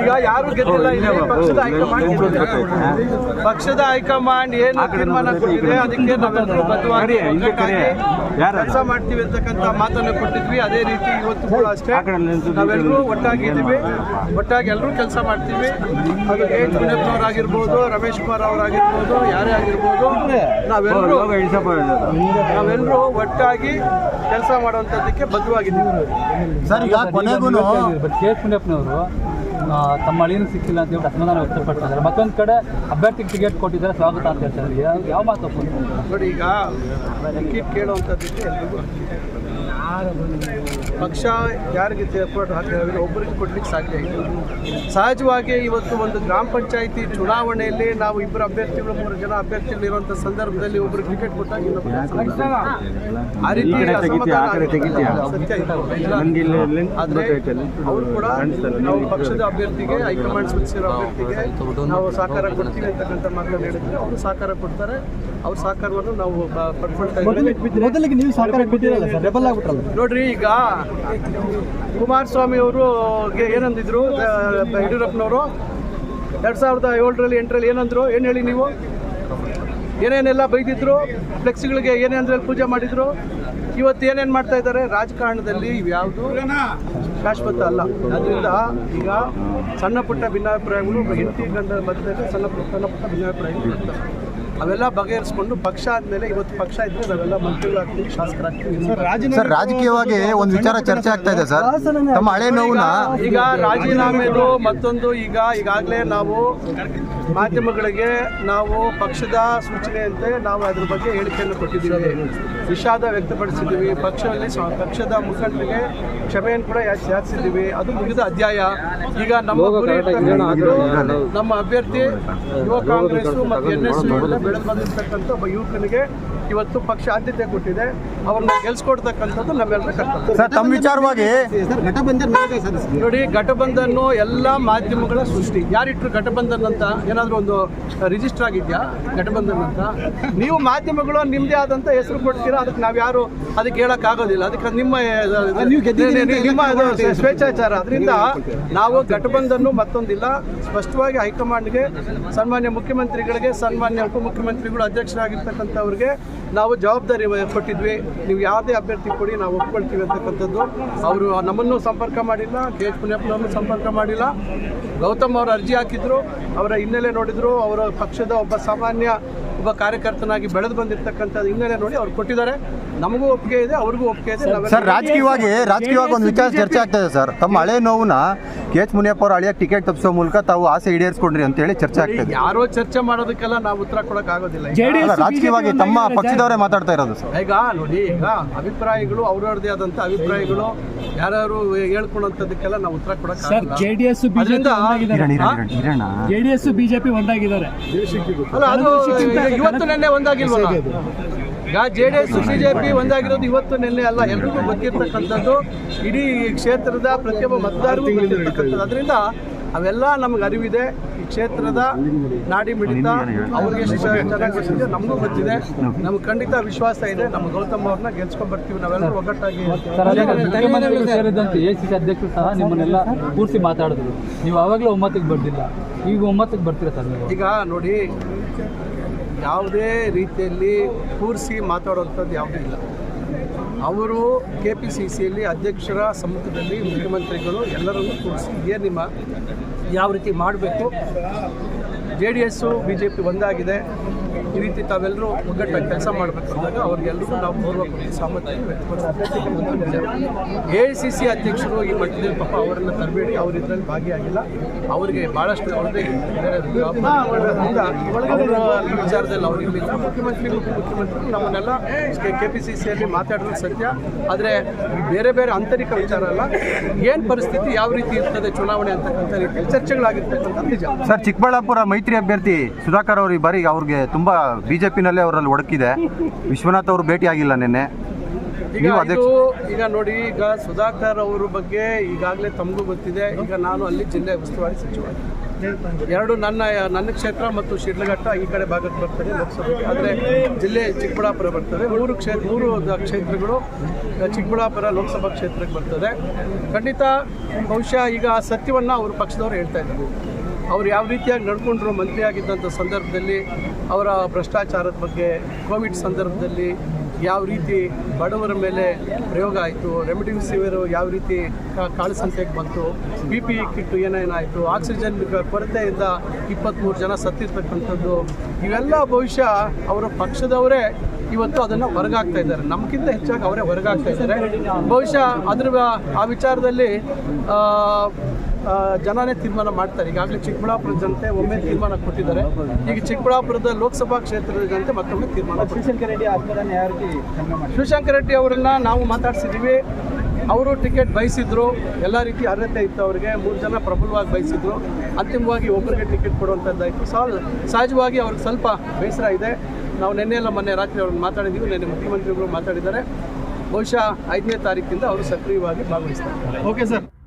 ಈಗ ಯಾರು ಗೆದ್ದಿಲ್ಲ ಇಲ್ಲಿ ಪಕ್ಷದ ಹೈಕಮಾಂಡ್ ಗೆದ್ದಿದೆ. ಪಕ್ಷದ ಹೈಕಮಾಂಡ್ ಏನು ತೀರ್ಮಾನ ಕೊಟ್ಟಿದೆ ಅದಕ್ಕೆ ನಾವೆಲ್ಲರೂ ಬದ್ಧವಾಗಿ ಕೆಲಸ ಮಾಡ್ತೀವಿ ಅಂತಕ್ಕಂಥ ಮಾತನ್ನು ಕೊಟ್ಟಿದ್ವಿ ಅದೇ ರೀತಿ ಇವತ್ತು ಕೂಡ ಅಷ್ಟೇ ನಾವೆಲ್ಲರೂ ಒಟ್ಟಾಗಿ ಇದ್ದೀವಿ ಒಟ್ಟಾಗಿ ಎಲ್ಲರೂ ಕೆಲಸ ಮಾಡ್ತೀವಿ ಅದು ಎ ಅವರಾಗಿರ್ಬೋದು ರಮೇಶ್ ಕುಮಾರ್ ಅವರಾಗಿರ್ಬೋದು ಯಾರೇ ಆಗಿರ್ಬೋದು ನಾವೆಲ್ಲರೂ ನಾವೆಲ್ಲರೂ ಒಟ್ಟಾಗಿ ಕೆಲಸ ಮಾಡುವಂಥದ್ದಕ್ಕೆ ಬದ್ಧವಾಗಿದ್ದೀವಿ ಸರ್ ಈಗ ಕೊನೆಗೂ ಕೆ ಎಸ್ ಮುನಿಯಪ್ಪನವರು ತಮ್ಮ ಅಳಿಯನ್ನು ಸಿಕ್ಕಿಲ್ಲ ಅಂತ ಹೇಳಿ ಅಸಮಾಧಾನ ವ್ಯಕ್ತಪಡ್ತಿದ್ದಾರೆ ಮತ್ತೊಂದು ಕಡೆ ಅಭ್ಯರ್ಥಿ ಟಿಕೆಟ್ ಕೊಟ್ಟಿದ್ದಾರೆ ಸ್ವಾಗತ ಅಂತ ಹೇಳ್ತಾರೆ. ಯಾವ ಯಾವ ಮಾತು? ನೋಡಿ ಈಗ ಟಿಕೆಟ್ ಯಾರು ಎಲ್ರಿಗೂ ಪಕ್ಷ ಯಾರಿಗೆ ಸಪೋರ್ಟ್ ಹಾಕಿದ್ರೆ ಒಬ್ಬರಿಗೆ ಕೊಡ್ಲಿಕ್ಕೆ ಸಾಧ್ಯ ಇಲ್ಲ. ಸಹಜವಾಗಿ ಇವತ್ತು ಒಂದು ಗ್ರಾಮ ಪಂಚಾಯಿತಿ ಚುನಾವಣೆಯಲ್ಲಿ ನಾವು ಇಬ್ಬರು ಅಭ್ಯರ್ಥಿಗಳು ಮೂರು ಜನ ಅಭ್ಯರ್ಥಿಗಳು ಇರುವಂಥ ಸಂದರ್ಭದಲ್ಲಿ ಒಬ್ಬರು ಟಿಕೆಟ್ ಕೊಟ್ಟಾಗ ಆ ರೀತಿ ಇದು. ಆದ್ರೆ ಅವರು ಕೂಡ ನಾವು ಪಕ್ಷದ ಅಭ್ಯರ್ಥಿಗೆ ಹೈಕಮಾಂಡ್ ಸೂಚಿಸಿರೋ ಅಭ್ಯರ್ಥಿಗೆ ನಾವು ಸಹಕಾರ ಕೊಡ್ತೀವಿ ಅಂತಕ್ಕಂಥ ಮಾತನ್ನು ಹೇಳಿದ್ರೆ. ಅವರು ಸಹಕಾರ ಕೊಡ್ತಾರೆ. ಅವ್ರ ಸಹಕಾರವನ್ನು ನಾವು ಪಡ್ಕೊಳ್ತಾ ಇದ್ದೀವಿ. ಮೊದಲಿಗೆ ನೀವು ಸಹಕಾರ ಕೊಟ್ಟಿರಲ್ಲ ಸರ್? ರೆಬಲ್ ಆಗ್ಬಿಟ್ರಲ್ಲ? ನೋಡ್ರಿ ಈಗ ಕುಮಾರಸ್ವಾಮಿ ಅವರು ಏನಂದಿದ್ರು ಯಡಿಯೂರಪ್ಪನವರು? ಎರಡ್ ಸಾವಿರದ ಏಳರಲ್ಲಿ, ಎಂಟರಲ್ಲಿ ಏನಂದ್ರು? ಏನು ಹೇಳಿ ನೀವು? ಏನೇನೆಲ್ಲ ಬೈದಿದ್ರು? ಫ್ಲೆಕ್ಸ್ಗಳಿಗೆ ಏನೇ ಅಂದ್ರೆ ಪೂಜೆ ಮಾಡಿದ್ರು? ಇವತ್ತು ಏನೇನು ಮಾಡ್ತಾ ಇದ್ದಾರೆ? ರಾಜಕಾರಣದಲ್ಲಿ ಇವ್ಯಾವುದು? ಶಾಶ್ವತ ಅಲ್ಲ. ಅದರಿಂದ ಈಗ ಸಣ್ಣ ಪುಟ್ಟ ಭಿನ್ನಾಭಿಪ್ರಾಯಗಳು, ಹೆಂಡತಿ ಗಂಡ ಮಧ್ಯದಲ್ಲಿ ಸಣ್ಣ ಪುಟ್ಟ ಸಣ್ಣ ಪುಟ್ಟ ಭಿನ್ನಾಭಿಪ್ರಾಯಗಳು ಅವೆಲ್ಲ ಬಗೆಹರಿಸ್ಕೊಂಡು ಪಕ್ಷ ಆದಮೇಲೆ ಇವತ್ತು ಪಕ್ಷ ಇದ್ರೆ ನಾವೆಲ್ಲ ಮಂತ್ರಿಗಳಾಗ್ತೀವಿ ಶಾಸಕರಾಗ್ತೀವಿ. ಸರ್ ರಾಜಕೀಯವಾಗಿ ಒಂದು ವಿಚಾರ ಚರ್ಚೆ ಆಗ್ತಾ ಇದೆ ಸರ್. ತಮ್ಮ ಹಳೆ ನೋವನ್ನ ಈಗ ರಾಜೀನಾಮೆದು ಮತ್ತೊಂದು ಈಗ ಈಗಾಗಲೇ ನಾವು ಮಾಧ್ಯಮಗಳಿಗೆ ನಾವು ಪಕ್ಷದ ಸೂಚನೆಯಂತೆ ನಾವು ಅದ್ರ ಬಗ್ಗೆ ಹೇಳಿಕೆಯನ್ನು ಕೊಟ್ಟಿದ್ದೀವಿ. ವಿಷಾದ ವ್ಯಕ್ತಪಡಿಸಿದ್ದೀವಿ. ಪಕ್ಷದಲ್ಲಿ ಸ್ವ ಪಕ್ಷದ ಮುಖಂಡರಿಗೆ ಕ್ಷಮೆಯನ್ನು ಕೂಡ ಯಾಚ್- ಯಾಚಿಸಿದ್ದೀವಿ. ಅದು ಮುಗಿದ ಅಧ್ಯಾಯ. ಈಗ ನಮ್ಮ ಗುರಿ ನಮ್ಮ ಅಭ್ಯರ್ಥಿ ಯುವ ಕಾಂಗ್ರೆಸ್ ಮತ್ತು ಎನ್ ಎಸ್ ಬೆಳೆದು ಬಂದಿರ್ತಕ್ಕಂಥ ಒಬ್ಬ ಯುವಕನಿಗೆ ಇವತ್ತು ಪಕ್ಷ ಆದ್ಯತೆ ಕೊಟ್ಟಿದೆ. ಅವ್ರನ್ನ ಗೆಲ್ಸ್ಕೊಡ್ತಕ್ಕಂಥದ್ದು ನಮ್ಮೆಲ್ಲರ ಕರ್ತವ್ಯ. ಸರ್ ತಮ್ಮ ವಿಚಾರವಾಗಿ ನೋಡಿ ಘಟಬಂಧನ್ ಎಲ್ಲ ಮಾಧ್ಯಮಗಳ ಸೃಷ್ಟಿ. ಯಾರಿಟ್ರು ಘಟಬಂಧನ್ ಅಂತ ಏನಾದರೂ ಒಂದು ರಿಜಿಸ್ಟರ್ ಆಗಿದೆಯಾ? ಘಟಬಂಧನ್ ಅಂತ? ನೀವು ಮಾಧ್ಯಮಗಳು ನಿಮ್ಮದೇ ಆದಂಥ ಹೆಸರು ಕೊಡ್ತೀರಾ? ಅದಕ್ಕೆ ನಾವು ಯಾರು ಅದಕ್ಕೆ ಹೇಳಕ್ ಆಗೋದಿಲ್ಲ. ಅದಕ್ಕೆ ಅದು ನಿಮ್ಮ ನಿಮ್ಮ ಸ್ವೇಚ್ಛಾಚಾರ. ಅದರಿಂದ ನಾವು ಘಟಬಂಧನ್ನು ಮತ್ತೊಂದಿಲ್ಲ. ಸ್ಪಷ್ಟವಾಗಿ ಹೈಕಮಾಂಡ್ಗೆ ಸನ್ಮಾನ್ಯ ಮುಖ್ಯಮಂತ್ರಿಗಳಿಗೆ ಸನ್ಮಾನ್ಯ ಉಪಮುಖ್ಯಮಂತ್ರಿಗಳು ಅಧ್ಯಕ್ಷರಾಗಿರ್ತಕ್ಕಂಥವ್ರಿಗೆ ನಾವು ಜವಾಬ್ದಾರಿ ಕೊಟ್ಟಿದ್ವಿ. ನೀವು ಯಾವುದೇ ಅಭ್ಯರ್ಥಿ ಕೊಡಿ ನಾವು ಒಪ್ಕೊಳ್ತೀವಿ ಅಂತಕ್ಕಂಥದ್ದು. ಅವರು ನಮ್ಮನ್ನು ಸಂಪರ್ಕ ಮಾಡಿಲ್ಲ ಕೆ ಎಚ್ ಪುಣ್ಯಪ್ಪನವ್ರನ್ನು ಸಂಪರ್ಕ ಮಾಡಿಲ್ಲ. ಗೌತಮ್ ಅವರು ಅರ್ಜಿ ಹಾಕಿದ್ರು ಅವರ ಹಿನ್ನೆಲೆ ನೋಡಿದ್ರು ಅವರ ಪಕ್ಷದ ಒಬ್ಬ ಸಾಮಾನ್ಯ ಒಬ್ಬ ಕಾರ್ಯಕರ್ತನಾಗಿ ಬೆಳೆದು ಬಂದಿರತಕ್ಕಂಥ ಹಿನ್ನೆಲೆ ನೋಡಿ ಅವ್ರು ಕೊಟ್ಟಿದ್ದಾರೆ. ನಮಗೂ ಒಪ್ಪಿಗೆ ಇದೆ ಅವ್ರಿಗೂ ಒಪ್ಪಿಗೆ ಇದೆ. ಸರ್ ರಾಜಕೀಯವಾಗಿ ರಾಜಕೀಯವಾಗಿ ಒಂದು ವಿಚಾರ ಚರ್ಚೆ ಆಗ್ತಾ ಇದೆ ಸರ್. ತಮ್ಮ ಹಳೆ ನೋವನ್ನ ಕೆ ಎಚ್ ಮುನಿಯಪ್ಪ ಅವರು ಹಳೆಯ ಟಿಕೆಟ್ ತಪ್ಪಿಸೋ ಮೂಲಕ ತಾವು ಆಸೆ ಈಡೇರಿಸ್ಕೊಂಡ್ರಿ ಅಂತ ಹೇಳಿ ಚರ್ಚೆ ಆಗ್ತಾ ಇದೆ. ಯಾರೋ ಚರ್ಚೆ ಮಾಡೋದಕ್ಕೆಲ್ಲ ನಾವು ಉತ್ತರ ಕೊಡಕ್ ಆಗೋದಿಲ್ಲ. ರಾಜಕೀಯವಾಗಿ ತಮ್ಮ ಪಕ್ಷದವರೇ ಮಾತಾಡ್ತಾ ಇರೋದು ಸರ್. ಈಗ ನೋಡಿ ಈಗ ಅಭಿಪ್ರಾಯಗಳು ಅವ್ರವ್ರದೇ ಆದಂತ ಅಭಿಪ್ರಾಯಗಳು. ಯಾರು ಹೇಳ್ಕೊಳಂತದಕ್ಕೆಲ್ಲ ನಾವು ಉತ್ತರ ಕೊಡಕ್ಕೆ sir JDS S J D ಇರಣ JDS BJP ಒಂದಾಗಿದ್ದಾರೆ. ಅಲ್ಲ ಅದು ಇವತ್ತು ನೆನ್ನೆ ಒಂದಾಗಿಲ್ವಲ್ಲ? ಈಗ ಜೆ ಡಿ ಎಸ್ ಬಿಜೆಪಿ ಒಂದಾಗಿರೋದು ಇವತ್ತು ನೆನ್ನೆ ಅಲ್ಲ ಎಲ್ರಿಗೂ ಗೊತ್ತಿರ್ತಕ್ಕಂಥದ್ದು. ಇಡೀ ಕ್ಷೇತ್ರದ ಪ್ರತಿಯೊಬ್ಬ ಮತದಾರರಿಗೂ ಗೊತ್ತಿರ್ತಕ್ಕಂಥದ್ದು. ಅದರಿಂದ ಅವೆಲ್ಲ ನಮ್ಗೆ ಅರಿವಿದೆ. ಈ ಕ್ಷೇತ್ರದ ನಾಡಿ ಮಿಡಿತ ಅವ್ರಿಗೆ ಎಷ್ಟು ಚೆನ್ನಾಗಿ ಗೊತ್ತಿದೆ ನಮಗೂ ಗೊತ್ತಿದೆ ನಮ್ಗೆ ಖಂಡಿತ ವಿಶ್ವಾಸ ಇದೆ. ನಮ್ಮ ಗೌತಮ್ ಅವ್ರನ್ನ ಗೆಲ್ಸ್ಕೊಂಡ್ ಬರ್ತೀವಿ. ನಾವೆಲ್ಲರೂ ಒಗ್ಗಟ್ಟಾಗಿ ಮುಖ್ಯಮಂತ್ರಿಗಳು ಸೇರಿದಂತೆ ಎ ಸಿ ಸಿ ಅಧ್ಯಕ್ಷರು ಸಹ ನಿಮ್ಮನ್ನೆಲ್ಲ ಪೂರ್ತಿ ಮಾತಾಡಿದ್ರು. ನೀವು ಆವಾಗಲೇ ಒಮ್ಮತ್ತಿಗೆ ಬರ್ತಿಲ್ಲ ಈಗ ಒಮ್ಮತ್ತಿಗೆ ಬರ್ತೀರಾ ಸರ್ ನೀವು? ಈಗ ನೋಡಿ ಯಾವುದೇ ರೀತಿಯಲ್ಲಿ ಕೂರಿಸಿ ಮಾತಾಡುವಂಥದ್ದು ಯಾವುದೂ ಇಲ್ಲ. ಅವರು ಕೆ ಪಿ ಸಿ ಸಿಯಲ್ಲಿ ಅಧ್ಯಕ್ಷರ ಸಮ್ಮುಖದಲ್ಲಿ ಮುಖ್ಯಮಂತ್ರಿಗಳು ಎಲ್ಲರನ್ನೂ ಕೂರಿಸಿ, ಏನು ನಿಮ್ಮ ಯಾವ ರೀತಿ ಮಾಡಬೇಕು? J D S B J P ಒಂದಾಗಿದೆ. ಈ ರೀತಿ ತಾವೆಲ್ಲರೂ ಒಗ್ಗಟ್ಟಾಗಿ ಕೆಲಸ ಮಾಡಬೇಕು ಅಂದಾಗ ನಾವು ಗೌರವ ಕೊಟ್ಟು ಸಾಮರ್ಥ್ಯ ಎ ಸಿ ಸಿ ಅಧ್ಯಕ್ಷರು ಈ ಮಟ್ಟದಲ್ಲಿ ಪಾಪ ಅವರನ್ನು ತರಬೇಡಿ, ಅವ್ರು ಇದರಲ್ಲಿ ಭಾಗಿಯಾಗಿಲ್ಲ. ಅವರಿಗೆ ಭಾಳಷ್ಟು ಅವ್ರದ್ದೇ ಅವರ ವಿಚಾರದಲ್ಲಿ ಅವ್ರು ಇರಲಿಲ್ಲ ಮುಖ್ಯಮಂತ್ರಿ ಉಪಮುಖ್ಯಮಂತ್ರಿ ನಮ್ಮನ್ನೆಲ್ಲ ಕೆ ಪಿ ಸಿ ಸಿಯಲ್ಲಿ ಮಾತಾಡೋದು ಸತ್ಯ. ಆದರೆ ಬೇರೆ ಬೇರೆ ಆಂತರಿಕ ವಿಚಾರ ಅಲ್ಲ. ಏನು ಪರಿಸ್ಥಿತಿ, ಯಾವ ರೀತಿ ಇರ್ತದೆ ಚುನಾವಣೆ ಅಂತಕ್ಕಂಥ ಚರ್ಚೆಗಳಾಗಿರ್ತಕ್ಕಂಥ ನಿಜ. ಸರ್, ಚಿಕ್ಕಬಳ್ಳಾಪುರ ಮೈತ್ರಿ ಅಭ್ಯರ್ಥಿ ಸುಧಾಕರ್ ಅವರು ಈ ಬಾರಿ ಅವ್ರಿಗೆ ತುಂಬಾ ಬಿಜೆಪಿನಲ್ಲೇ ಅವರಲ್ಲಿ ಒಡಕಿದೆ. ವಿಶ್ವನಾಥ್ ಅವರು ಭೇಟಿ ಆಗಿಲ್ಲ ನಿನ್ನೆ. ಈಗ ಇದು ಈಗ ನೋಡಿ ಈಗ ಸುಧಾಕರ್ ಅವರ ಬಗ್ಗೆ ಈಗಾಗಲೇ ತಮಗೂ ಗೊತ್ತಿದೆ. ಈಗ ನಾನು ಅಲ್ಲಿ ಜಿಲ್ಲೆ ಉಸ್ತುವಾರಿ ಸಚಿವ ಎರಡು ನನ್ನ ನನ್ನ ಕ್ಷೇತ್ರ ಮತ್ತು ಶಿಡ್ಲಘಟ್ಟ ಈ ಕಡೆ ಭಾಗಕ್ಕೆ ಬರ್ತದೆ ಲೋಕಸಭೆಗೆ. ಆದರೆ ಜಿಲ್ಲೆ ಚಿಕ್ಕಬಳ್ಳಾಪುರ ಬರ್ತದೆ. ಮೂರು ಕ್ಷೇತ್ರ ಮೂರು ಕ್ಷೇತ್ರಗಳು ಚಿಕ್ಕಬಳ್ಳಾಪುರ ಲೋಕಸಭಾ ಕ್ಷೇತ್ರಕ್ಕೆ ಬರ್ತದೆ. ಖಂಡಿತ ಬಹುಶಃ ಈಗ ಆ ಸತ್ಯವನ್ನು ಅವರು ಪಕ್ಷದವರು ಹೇಳ್ತಾ ಇದ್ದಾರೆ. ಅವ್ರು ಯಾವ ರೀತಿಯಾಗಿ ನಡ್ಕೊಂಡ್ರು ಮಂತ್ರಿ ಆಗಿದ್ದಂಥ ಸಂದರ್ಭದಲ್ಲಿ, ಅವರ ಭ್ರಷ್ಟಾಚಾರದ ಬಗ್ಗೆ, ಕೋವಿಡ್ ಸಂದರ್ಭದಲ್ಲಿ ಯಾವ ರೀತಿ ಬಡವರ ಮೇಲೆ ಪ್ರಯೋಗ ಆಯಿತು, ರೆಮಿಡಿಸಿವಿರ್ ಯಾವ ರೀತಿ ಕಾಳು ಸಂಖ್ಯೆಗೆ ಬಂತು, ಬಿ ಪಿ ಕಿಟ್ಟು ಏನೇನಾಯಿತು, ಆಕ್ಸಿಜನ್ ಕೊರತೆಯಿಂದ ಇಪ್ಪತ್ತ್ಮೂರು ಜನ ಸತ್ತಿರ್ತಕ್ಕಂಥದ್ದು, ಇವೆಲ್ಲ ಬಹುಶಃ ಅವರ ಪಕ್ಷದವರೇ ಇವತ್ತು ಅದನ್ನು ಹೊರಗಾಗ್ತಾ ಇದ್ದಾರೆ. ನಮಗಿಂತ ಹೆಚ್ಚಾಗಿ ಅವರೇ ಹೊರಗಾಗ್ತಾ ಇದ್ದಾರೆ. ಬಹುಶಃ ಅದ್ರ ಆ ವಿಚಾರದಲ್ಲಿ ಜನನೇ ತೀರ್ಮಾನ ಮಾಡ್ತಾರೆ. ಈಗಾಗಲೇ ಚಿಕ್ಕಬಳ್ಳಾಪುರದ ಜನತೆ ಒಮ್ಮೆ ತೀರ್ಮಾನ ಕೊಟ್ಟಿದ್ದಾರೆ. ಈಗ ಚಿಕ್ಕಬಳ್ಳಾಪುರದ ಲೋಕಸಭಾ ಕ್ಷೇತ್ರದ ಜನತೆ ಮತ್ತೊಮ್ಮೆ ತೀರ್ಮಾನ ಶಿವಶಂಕರ ರೆಡ್ಡಿ ಶಿವಶಂಕರ ರೆಡ್ಡಿ ಅವರನ್ನ ನಾವು ಮಾತಾಡ್ಸಿದ್ದೀವಿ. ಅವರು ಟಿಕೆಟ್ ಬಯಸಿದ್ರು. ಎಲ್ಲ ರೀತಿ ಅರ್ಹತೆ ಇತ್ತು ಅವರಿಗೆ. ಮೂರು ಜನ ಪ್ರಬಲವಾಗಿ ಬಯಸಿದ್ರು. ಅಂತಿಮವಾಗಿ ಒಬ್ಬರಿಗೆ ಟಿಕೆಟ್ ಕೊಡುವಂಥದ್ದಾಯಿತು ಸಾಲ್ ಸಹಜವಾಗಿ ಅವ್ರಿಗೆ ಸ್ವಲ್ಪ ಬೇಸರ ಇದೆ. ನಾವು ನಿನ್ನೆ ಎಲ್ಲ ಮೊನ್ನೆ ರಾತ್ರಿ ಅವ್ರನ್ನ ಮಾತಾಡಿದ್ದೀವಿ. ನಿನ್ನೆ ಮುಖ್ಯಮಂತ್ರಿಗಳು ಮಾತಾಡಿದ್ದಾರೆ. ಬಹುಶಃ ಐದನೇ ತಾರೀಕಿಂದ ಅವರು ಸಕ್ರಿಯವಾಗಿ ಭಾಗವಹಿಸ್ತಾರೆ. Okay sir.